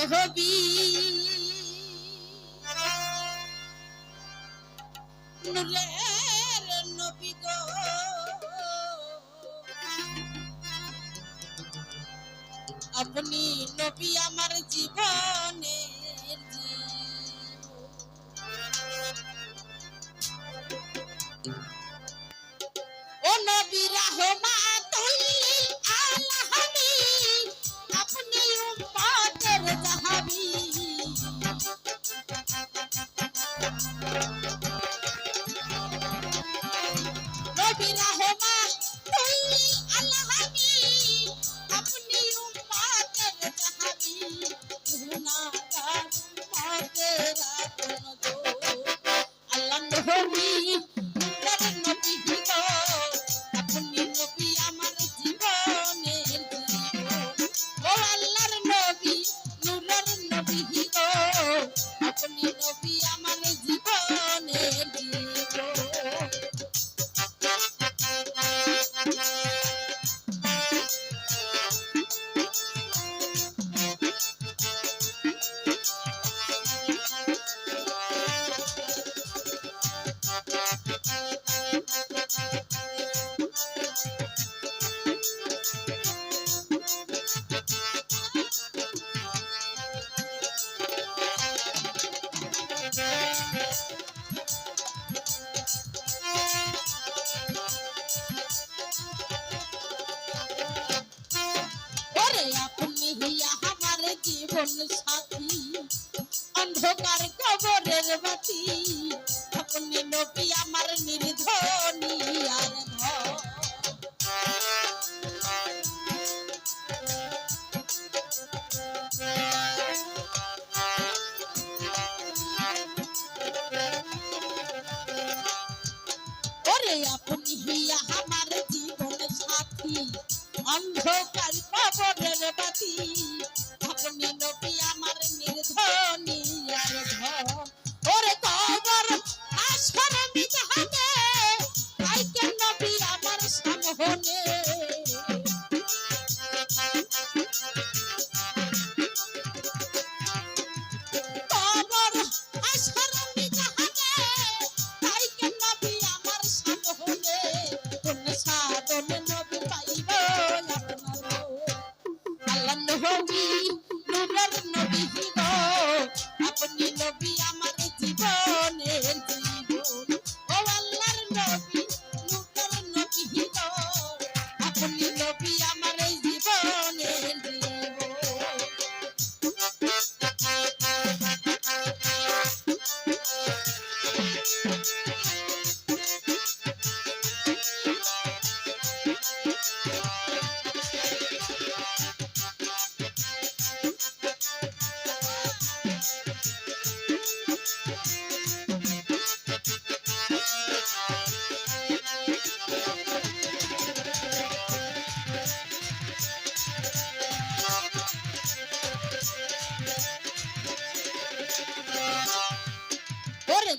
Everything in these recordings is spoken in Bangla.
নবী নূরের নবী গো আপনি নবী আমার জীবনে No, no, no, no, अंधकार I'm a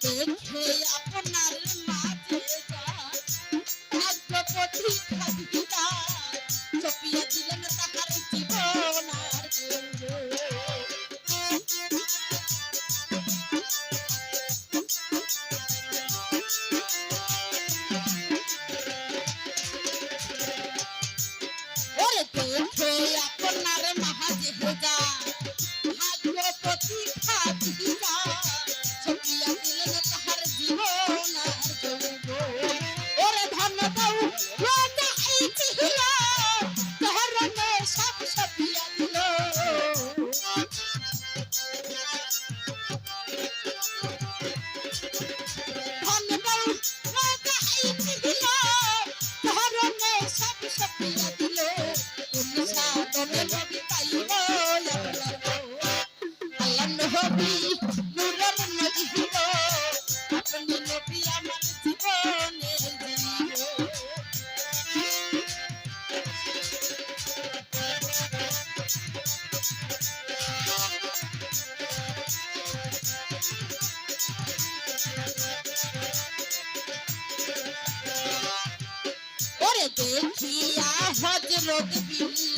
দেখে আপনার মাঝে ভাগ্যপতি খাদিদার চপিয়ে দিলেন তাহার জীবন আর দেখিয়া হজরত বিল্লা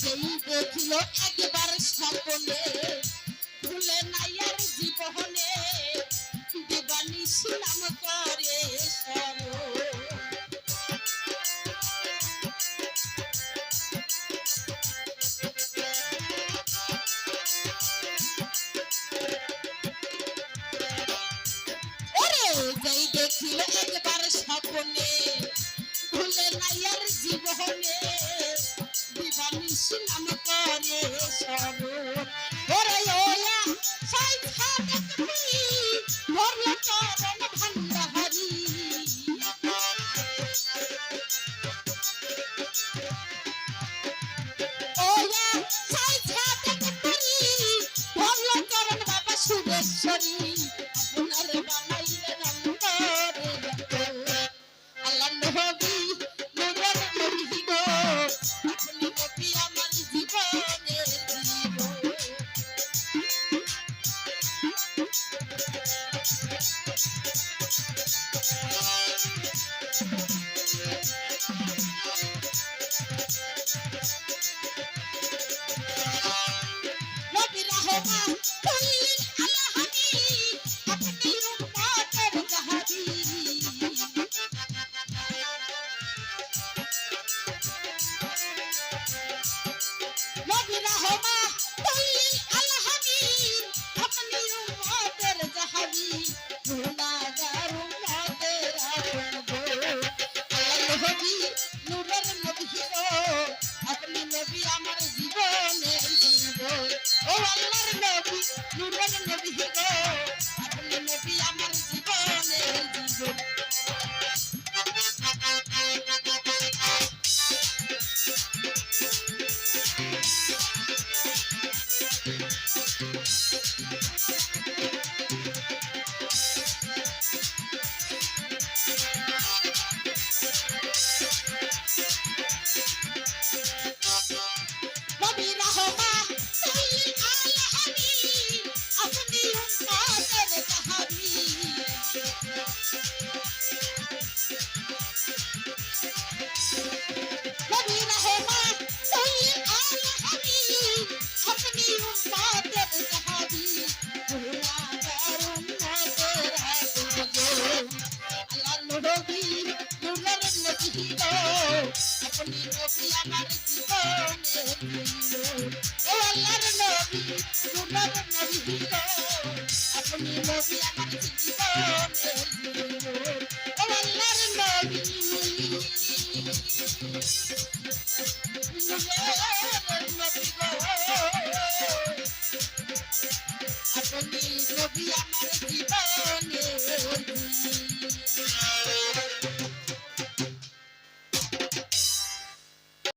I'm not to your. Come on, come on.